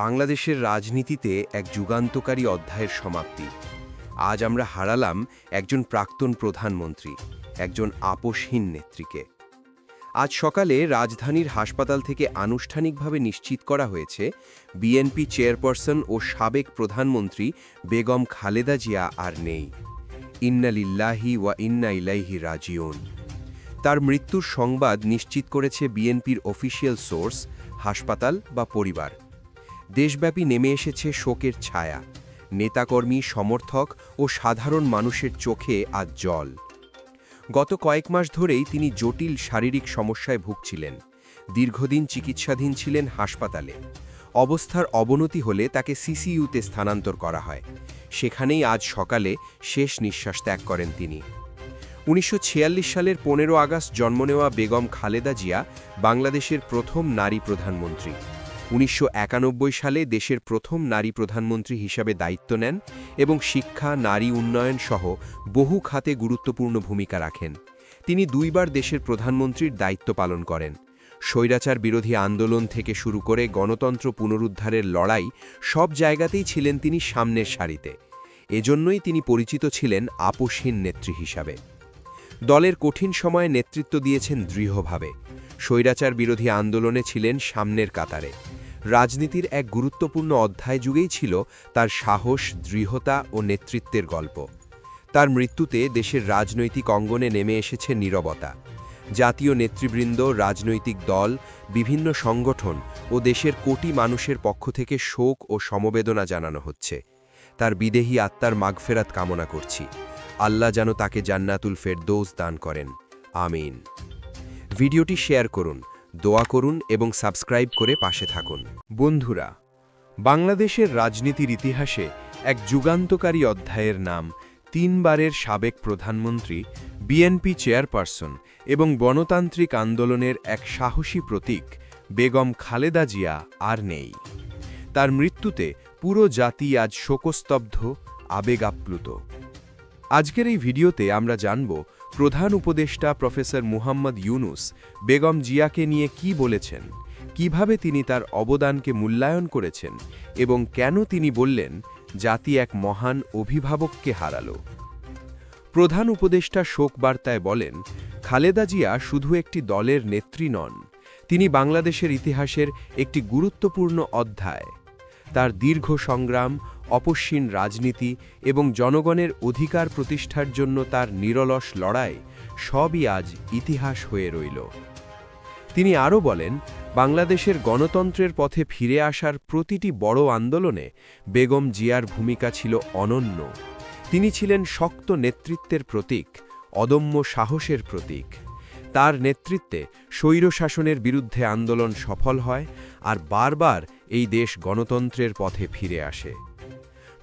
বাংলাদেশের রাজনীতিতে এক যুগান্তকারী অধ্যায়ের সমাপ্তি। আজ আমরা হারালাম একজন প্রাক্তন প্রধানমন্ত্রী, একজন আপোষহীন নেত্রীকে। আজ সকালে রাজধানীর হাসপাতাল থেকে আনুষ্ঠানিকভাবে নিশ্চিত করা হয়েছে, বিএনপি চেয়ারপারসন ও সাবেক প্রধানমন্ত্রী বেগম খালেদা জিয়া আর নেই। ইন্নালিল্লাহি ওয়া ইন্না ইলাইহি রাজিউন। তার মৃত্যুর সংবাদ নিশ্চিত করেছে বিএনপির অফিসিয়াল সোর্স, হাসপাতাল বা পরিবার। দেশব্যাপী নেমে এসেছে শোকের ছায়া। নেতাকর্মী, সমর্থক ও সাধারণ মানুষের চোখে আজ জল। গত কয়েক মাস ধরেই তিনি জটিল শারীরিক সমস্যায় ভুগছিলেন। দীর্ঘদিন চিকিৎসাধীন ছিলেন হাসপাতালে। অবস্থার অবনতি হলে তাকে সিসিইউতে স্থানান্তর করা হয়। সেখানেই আজ সকালে শেষ নিঃশ্বাস ত্যাগ করেন তিনি। উনিশশো সালের পনেরো আগস্ট জন্ম নেওয়া বেগম খালেদা জিয়া বাংলাদেশের প্রথম নারী প্রধানমন্ত্রী। উনিশশো একানব্বই সালে দেশের প্রথম নারী প্রধানমন্ত্রী হিসাবে দায়িত্ব নেন এবং শিক্ষা, নারী উন্নয়ন সহ বহু খাতে গুরুত্বপূর্ণ ভূমিকা রাখেন। তিনি দুইবার দেশের প্রধানমন্ত্রীর দায়িত্ব পালন করেন। স্বৈরাচার বিরোধী আন্দোলন থেকে শুরু করে গণতন্ত্র পুনরুদ্ধারের লড়াই সব জায়গাতেই ছিলেন তিনি সামনের সারিতে। এজন্যই তিনি পরিচিত ছিলেন আপোষহীন নেত্রী হিসাবে। দলের কঠিন সময়ে নেতৃত্ব দিয়েছেন দৃঢ়ভাবে। স্বৈরাচার বিরোধী আন্দোলনে ছিলেন সামনের কাতারে। রাজনীতির এক গুরুত্বপূর্ণ অধ্যায় যুগেই ছিল তার সাহস, দৃঢ়তা ও নেতৃত্বের গল্প। তার মৃত্যুতে দেশের রাজনৈতিক অঙ্গনে নেমে এসেছে নীরবতা। জাতীয় নেতৃবৃন্দ, রাজনৈতিক দল, বিভিন্ন সংগঠন ও দেশের কোটি মানুষের পক্ষ থেকে শোক ও সমবেদনা জানানো হচ্ছে। তার বিদেহী আত্মার মাগফেরাত কামনা করছি। আল্লাহ যেন তাকে জান্নাতুল ফেরদৌস দান করেন। আমিন। ভিডিওটি শেয়ার করুন। দোয়া করুন এবং সাবস্ক্রাইব করে পাশে থাকুন। বন্ধুরা, বাংলাদেশের রাজনীতির ইতিহাসে এক যুগান্তকারী অধ্যায়ের নাম তিনবারের সাবেক প্রধানমন্ত্রী, বিএনপি চেয়ারপারসন এবং গণতান্ত্রিক আন্দোলনের এক সাহসী প্রতীক বেগম খালেদা জিয়া আর নেই। তার মৃত্যুতে পুরো জাতি আজ শোকস্তব্ধ, আবেগাপ্লুত। আজকের এই ভিডিওতে আমরা জানব প্রধান উপদেষ্টা প্রফেসর মুহাম্মদ ইউনুস বেগম জিয়াকে নিয়ে কি বলেছেন, কীভাবে তিনি তার অবদানকে মূল্যায়ন করেছেন এবং কেন তিনি বললেন, জাতি এক মহান অভিভাবককে হারালো। প্রধান উপদেষ্টা শোক বার্তায় বলেন, খালেদা জিয়া শুধু একটি দলের নেত্রী নন, তিনি বাংলাদেশের ইতিহাসের একটি গুরুত্বপূর্ণ অধ্যায়। তার দীর্ঘ সংগ্রাম অপস্বীন রাজনীতি এবং জনগণের অধিকার প্রতিষ্ঠার জন্য তার নিরলস লড়াই সবই আজ ইতিহাস হয়ে রইল। তিনি আরও বলেন, বাংলাদেশের গণতন্ত্রের পথে ফিরে আসার প্রতিটি বড় আন্দোলনে বেগম জিয়ার ভূমিকা ছিল অনন্য। তিনি ছিলেন শক্ত নেতৃত্বের প্রতীক, অদম্য সাহসের প্রতীক। তার নেতৃত্বে স্বৈরশাসনের বিরুদ্ধে আন্দোলন সফল হয় আর বারবার এই দেশ গণতন্ত্রের পথে ফিরে আসে।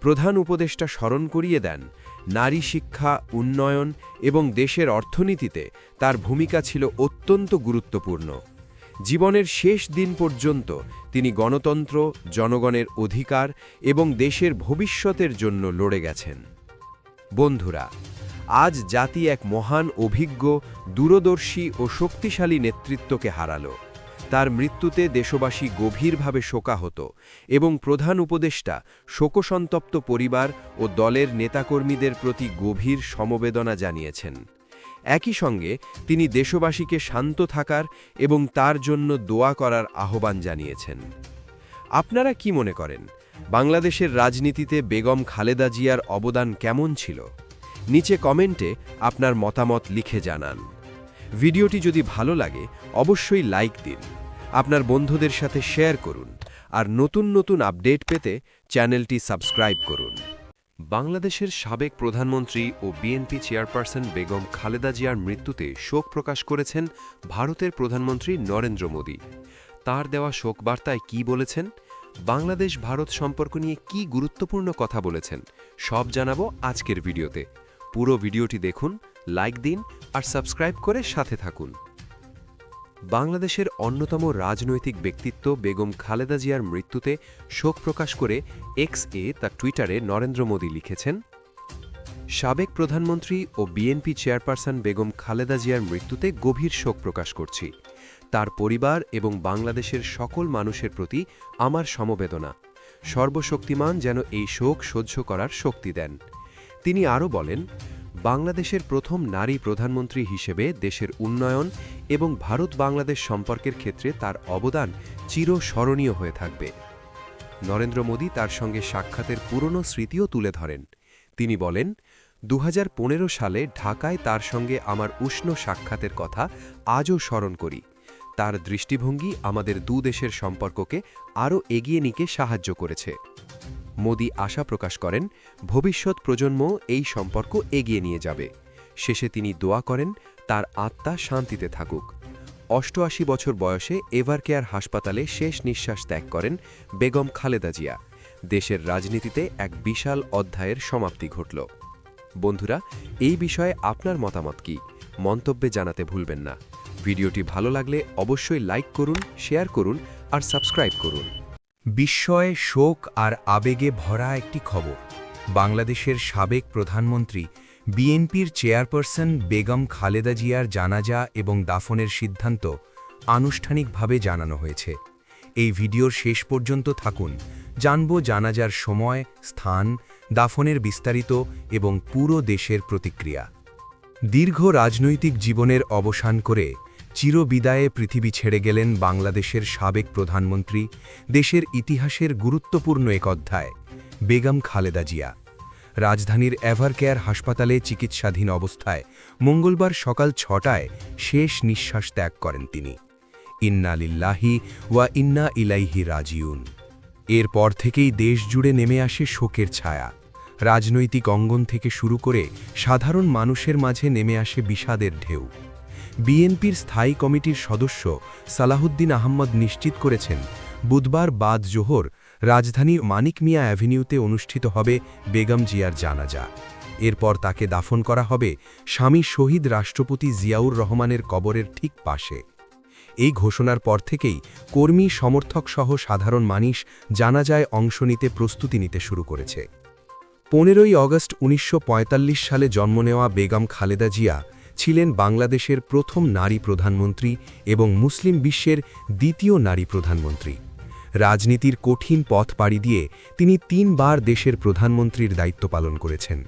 প্রধান উপদেষ্টা স্মরণ করিয়ে দেন, নারী শিক্ষা, উন্নয়ন এবং দেশের অর্থনীতিতে তার ভূমিকা ছিল অত্যন্ত গুরুত্বপূর্ণ। জীবনের শেষ দিন পর্যন্ত তিনি গণতন্ত্র, জনগণের অধিকার এবং দেশের ভবিষ্যতের জন্য লড়ে গেছেন। বন্ধুরা, আজ জাতি এক মহান, অভিজ্ঞ, দূরদর্শী ও শক্তিশালী নেতৃত্বকে হারালো। তার মৃত্যুতে দেশবাসী গভীরভাবে শোকাহত এবং প্রধান উপদেষ্টা, শোকসন্তপ্ত পরিবার ও দলের নেতাকর্মীদের প্রতি গভীর সমবেদনা জানিয়েছেন। একই সঙ্গে তিনি দেশবাসীকে শান্ত থাকার এবং তার জন্য দোয়া করার আহ্বান জানিয়েছেন। আপনারা কি মনে করেন, বাংলাদেশের রাজনীতিতে বেগম খালেদা জিয়ার অবদান কেমন ছিল? নিচে কমেন্টে আপনার মতামত লিখে জানান। ভিডিওটি যদি ভালো লাগে, অবশ্যই লাইক দিন। আপনার বন্ধুদের সাথে শেয়ার করুন আর নতুন নতুন আপডেট পেতে চ্যানেলটি সাবস্ক্রাইব করুন। বাংলাদেশের সাবেক প্রধানমন্ত্রী ও বিএনপি চেয়ারপারসন বেগম খালেদা জিয়ার মৃত্যুতে শোক প্রকাশ করেছেন ভারতের প্রধানমন্ত্রী নরেন্দ্র মোদী। তার দেওয়া শোক বার্তায় কি বলেছেন? বাংলাদেশ ভারত সম্পর্ক নিয়ে কি গুরুত্বপূর্ণ কথা বলেছেন? সব জানাব আজকের ভিডিওতে। পুরো ভিডিওটি দেখুন, লাইক দিন আর সাবস্ক্রাইব করে সাথে থাকুন। বাংলাদেশের অন্যতম রাজনৈতিক ব্যক্তিত্ব বেগম খালেদা জিয়ার মৃত্যুতে শোক প্রকাশ করে এক্স এ তার টুইটারে নরেন্দ্র মোদী লিখেছেন, সাবেক প্রধানমন্ত্রী ও বিএনপি চেয়ারপারসন বেগম খালেদা জিয়ার মৃত্যুতে গভীর শোক প্রকাশ করছি। তার পরিবার এবং বাংলাদেশের সকল মানুষের প্রতি আমার সমবেদনা। সর্বশক্তিমান যেন এই শোক সহ্য করার শক্তি দেন। তিনি আরও বলেন বাংলাদেশের প্রথম নারী প্রধানমন্ত্রী হিসেবে দেশের উন্নয়ন এবং ভারত বাংলাদেশ সম্পর্কের ক্ষেত্রে তার অবদান চিরস্মরণীয় হয়ে থাকবে। নরেন্দ্র মোদী তার সঙ্গে সাক্ষাতের পুরনো স্মৃতিও তুলে ধরেন। তিনি বলেন দু হাজার পনেরো সালে ঢাকায় তার সঙ্গে আমার উষ্ণ সাক্ষাতের কথা আজও স্মরণ করি। তার দৃষ্টিভঙ্গি আমাদের দু দেশের সম্পর্ককে আরও এগিয়ে নিতে সাহায্য করেছে। মোদি আশা প্রকাশ করেন, ভবিষ্যৎ প্রজন্ম এই সম্পর্ক এগিয়ে নিয়ে যাবে। শেষে তিনি দোয়া করেন, তার আত্মা শান্তিতে থাকুক। অষ্টআশি বছর বয়সে এভারকেয়ার হাসপাতালে শেষ নিঃশ্বাস ত্যাগ করেন বেগম খালেদা জিয়া। দেশের রাজনীতিতে এক বিশাল অধ্যায়ের সমাপ্তি ঘটল। বন্ধুরা, এই বিষয়ে আপনার মতামত কি? মন্তব্যে জানাতে ভুলবেন না। ভিডিওটি ভালো লাগলে অবশ্যই লাইক করুন, শেয়ার করুন আর সাবস্ক্রাইব করুন। বিস্ময়ে শোক আর আবেগে ভরা একটি খবর। বাংলাদেশের সাবেক প্রধানমন্ত্রী, বিএনপির চেয়ারপারসন বেগম খালেদা জিয়ার জানাজা এবং দাফনের সিদ্ধান্ত আনুষ্ঠানিকভাবে জানানো হয়েছে। এই ভিডিওর শেষ পর্যন্ত থাকুন। জানব জানাজার সময়, স্থান, দাফনের বিস্তারিত এবং পুরো দেশের প্রতিক্রিয়া। দীর্ঘ রাজনৈতিক জীবনের অবসান করে চিরবিদায়ে পৃথিবী ছেড়ে গেলেন বাংলাদেশের সাবেক প্রধানমন্ত্রী, দেশের ইতিহাসের গুরুত্বপূর্ণ এক অধ্যায়, বেগম খালেদা জিয়া। রাজধানীর এভারকেয়ার হাসপাতালে চিকিৎসাধীন অবস্থায় মঙ্গলবার সকাল ছটায় শেষ নিঃশ্বাস ত্যাগ করেন তিনি। ইন্না লিল্লাহি ওয়া ইন্না ইলাইহি রাজিউন। এরপর থেকেই দেশ জুড়ে নেমে আসে শোকের ছায়া। রাজনৈতিক অঙ্গন থেকে শুরু করে সাধারণ মানুষের মাঝে নেমে আসে বিষাদের ঢেউ। বিএনপির স্থায়ী কমিটির সদস্য সালাহুদ্দিন আহম্মদ নিশ্চিত করেছেন, বুধবার বাদ জোহর রাজধানীর মানিক মিয়া অ্যাভিনিউতে অনুষ্ঠিত হবে বেগম জিয়ার জানাজা। এরপর তাকে দাফন করা হবে স্বামী শহীদ রাষ্ট্রপতি জিয়াউর রহমানের কবরের ঠিক পাশে। এই ঘোষণার পর থেকেই কর্মী, সমর্থক সহ সাধারণ মানুষ জানাজায় অংশ নিতে প্রস্তুতি নিতে শুরু করেছে। পনেরোই অগস্ট উনিশশো পঁয়তাল্লিশ সালে জন্ম নেওয়া বেগম খালেদা জিয়া ছিলেন বাংলাদেশের প্রথম নারী প্রধানমন্ত্রী এবং মুসলিম বিশ্বের দ্বিতীয় নারী প্রধানমন্ত্রী। রাজনীতির কঠিন পথ পাড়ি দিয়ে তিনি তিনবার দেশের প্রধানমন্ত্রীর দায়িত্ব পালন করেছেন।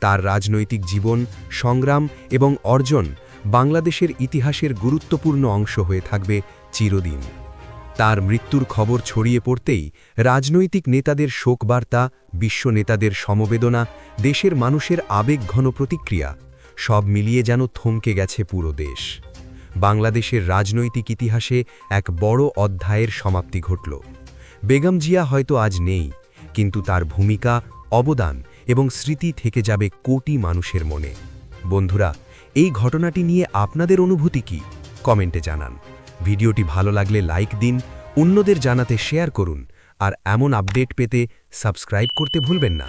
তার রাজনৈতিক জীবন, সংগ্রাম এবং অর্জন বাংলাদেশের ইতিহাসের গুরুত্বপূর্ণ অংশ হয়ে থাকবে চিরদিন। তার মৃত্যুর খবর ছড়িয়ে পড়তেই রাজনৈতিক নেতাদের শোকবার্তা, বিশ্ব নেতাদের সমবেদনা, দেশের মানুষের আবেগঘন প্রতিক্রিয়া সব মিলিয়ে যেন থমকে গেছে পুরো দেশ। বাংলাদেশের রাজনৈতিক ইতিহাসে এক বড় অধ্যায়ের সমাপ্তি ঘটল। বেগম জিয়া হয়তো আজ নেই, কিন্তু তার ভূমিকা, অবদান এবং স্মৃতি থেকে যাবে কোটি মানুষের মনে। বন্ধুরা, এই ঘটনাটি নিয়ে আপনাদের অনুভূতি কি? কমেন্টে জানান। ভিডিওটি ভালো লাগলে লাইক দিন, অন্যদের জানাতে শেয়ার করুন, আর এমন আপডেট পেতে সাবস্ক্রাইব করতে ভুলবেন না।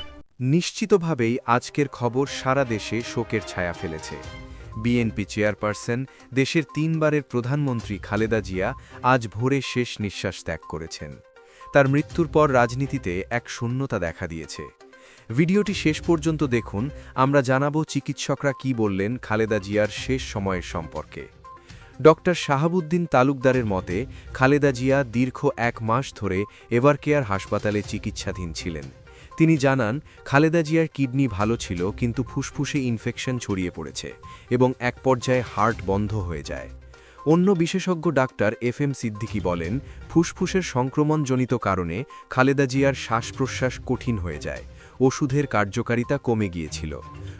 নিশ্চিতভাবেই আজকের খবর সারা দেশে শোকের ছায়া ফেলেছে। বিএনপি চেয়ারপারসন দেশের তিনবারের প্রধানমন্ত্রী খালেদা জিয়া আজ ভোরে শেষ নিঃশ্বাস ত্যাগ করেছেন। তার মৃত্যুর পর রাজনীতিতে এক শূন্যতা দেখা দিয়েছে। ভিডিওটি শেষ পর্যন্ত দেখুন, আমরা জানাব চিকিৎসকরা কি বললেন খালেদা জিয়ার শেষ সময়ের সম্পর্কে। ডক্টর শাহাবুদ্দিন তালুকদারের মতে, খালেদা জিয়া দীর্ঘ এক মাস ধরে এভারকেয়ার হাসপাতালে চিকিৎসাধীন ছিলেন। তিনি জানান, খালেদা জিয়ার কিডনি ভালো ছিল, কিন্তু ফুসফুসে ইনফেকশন ছড়িয়ে পড়েছে এবং এক পর্যায়ে হার্ট বন্ধ হয়ে যায়। অন্য বিশেষজ্ঞ ডাক্তার এফ এম সিদ্দিকি বলেন, ফুসফুসের সংক্রমণজনিত কারণে খালেদা জিয়ার শ্বাস প্রশ্বাস কঠিন হয়ে যায়, ওষুধের কার্যকারিতা কমে গিয়েছিল।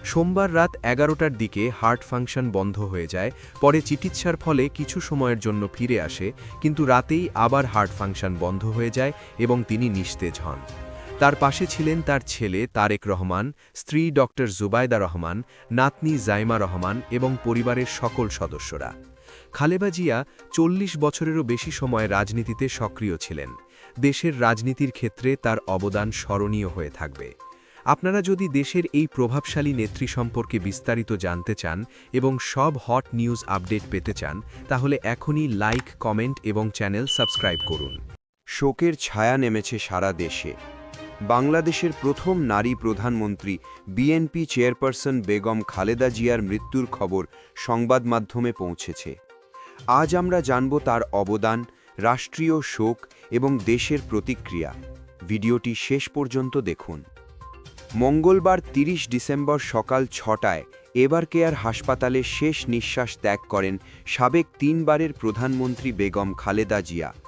সোমবার রাত এগারোটার দিকে হার্ট ফাংশন বন্ধ হয়ে যায়, পরে চিকিৎসার ফলে কিছু সময়ের জন্য ফিরে আসে, কিন্তু রাতেই আবার হার্ট ফাংশন বন্ধ হয়ে যায় এবং তিনি নিস্তেজ হন। তার পাশে ছিলেন তার ছেলে তারেক রহমান, স্ত্রী ডক্টর জুবায়দা রহমান, নাতনি জাইমা রহমান এবং পরিবারের সকল সদস্যরা। খালেবা জিয়া চল্লিশ বছরেরও বেশি সময় রাজনীতিতে সক্রিয় ছিলেন। দেশের রাজনীতির ক্ষেত্রে তার অবদান স্মরণীয় হয়ে থাকবে। আপনারা যদি দেশের এই প্রভাবশালী নেত্রী সম্পর্কে বিস্তারিত জানতে চান এবং সব হট নিউজ আপডেট পেতে চান, তাহলে এখনই লাইক, কমেন্ট এবং চ্যানেল সাবস্ক্রাইব করুন। শোকের ছায়া নেমেছে সারা দেশে। বাংলাদেশের প্রথম নারী প্রধানমন্ত্রী বিএনপি চেয়ারপারসন বেগম খালেদা জিয়ার মৃত্যুর খবর সংবাদ মাধ্যমে পৌঁছেছে। আজ আমরা জানব তার অবদান, রাষ্ট্রীয় শোক এবং দেশের প্রতিক্রিয়া। ভিডিওটি শেষ পর্যন্ত দেখুন। মঙ্গলবার ৩০ ডিসেম্বর সকাল ছটায় এবার কেয়ার হাসপাতালে শেষ নিঃশ্বাস ত্যাগ করেন সাবেক তিনবারের প্রধানমন্ত্রী বেগম খালেদা জিয়া।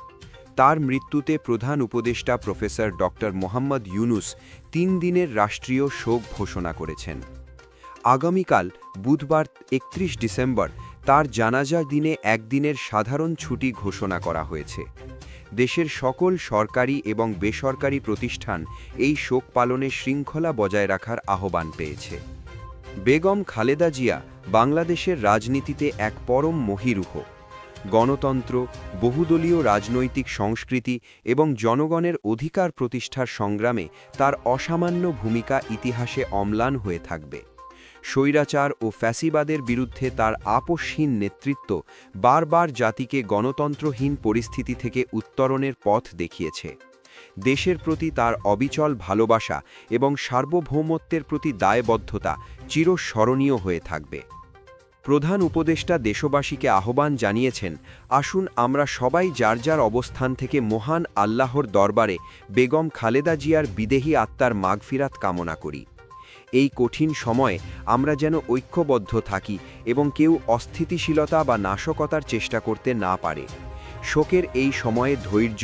তার মৃত্যুতে প্রধান উপদেষ্টা প্রফেসর ডক্টর মোহাম্মদ ইউনুস তিন দিনের রাষ্ট্রীয় শোক ঘোষণা করেছেন। আগামীকাল বুধবার একত্রিশ ডিসেম্বর তার জানাজা দিনে একদিনের সাধারণ ছুটি ঘোষণা করা হয়েছে। দেশের সকল সরকারি এবং বেসরকারি প্রতিষ্ঠান এই শোক পালনে শৃঙ্খলা বজায় রাখার আহ্বান পেয়েছে। বেগম খালেদা জিয়া বাংলাদেশের রাজনীতিতে এক পরম মহিরুহ। গণতন্ত্র, বহুদলীয় রাজনৈতিক সংস্কৃতি এবং জনগণের অধিকার প্রতিষ্ঠার সংগ্রামে তার অসামান্য ভূমিকা ইতিহাসে অম্লান হয়ে থাকবে। স্বৈরাচার ও ফ্যাসিবাদের বিরুদ্ধে তার আপোষহীন নেতৃত্ব বারবার জাতিকে গণতন্ত্রহীন পরিস্থিতি থেকে উত্তরণের পথ দেখিয়েছে। দেশের প্রতি তার অবিচল ভালোবাসা এবং সার্বভৌমত্বের প্রতি দায়বদ্ধতা চিরস্মরণীয় হয়ে থাকবে। প্রধান উপদেষ্টা দেশবাসীকে আহ্বান জানিয়েছেন, আসুন আমরা সবাই যার যার অবস্থান থেকে মহান আল্লাহর দরবারে বেগম খালেদা জিয়ার বিদেহী আত্মার মাগফিরাত কামনা করি। এই কঠিন সময়ে আমরা যেন ঐক্যবদ্ধ থাকি এবং কেউ অস্থিতিশীলতা বা নাশকতার চেষ্টা করতে না পারে। শোকের এই সময়ে ধৈর্য,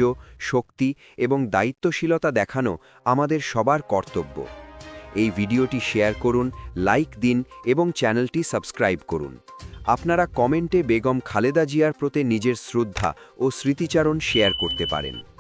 শক্তি এবং দায়িত্বশীলতা দেখানো আমাদের সবার কর্তব্য। এই ভিডিওটি শেয়ার করুন, লাইক দিন এবং চ্যানেলটি সাবস্ক্রাইব করুন। আপনারা কমেন্টে বেগম খালেদা জিয়ার প্রতি নিজের শ্রদ্ধা ও স্মৃতিচারণ শেয়ার করতে পারেন।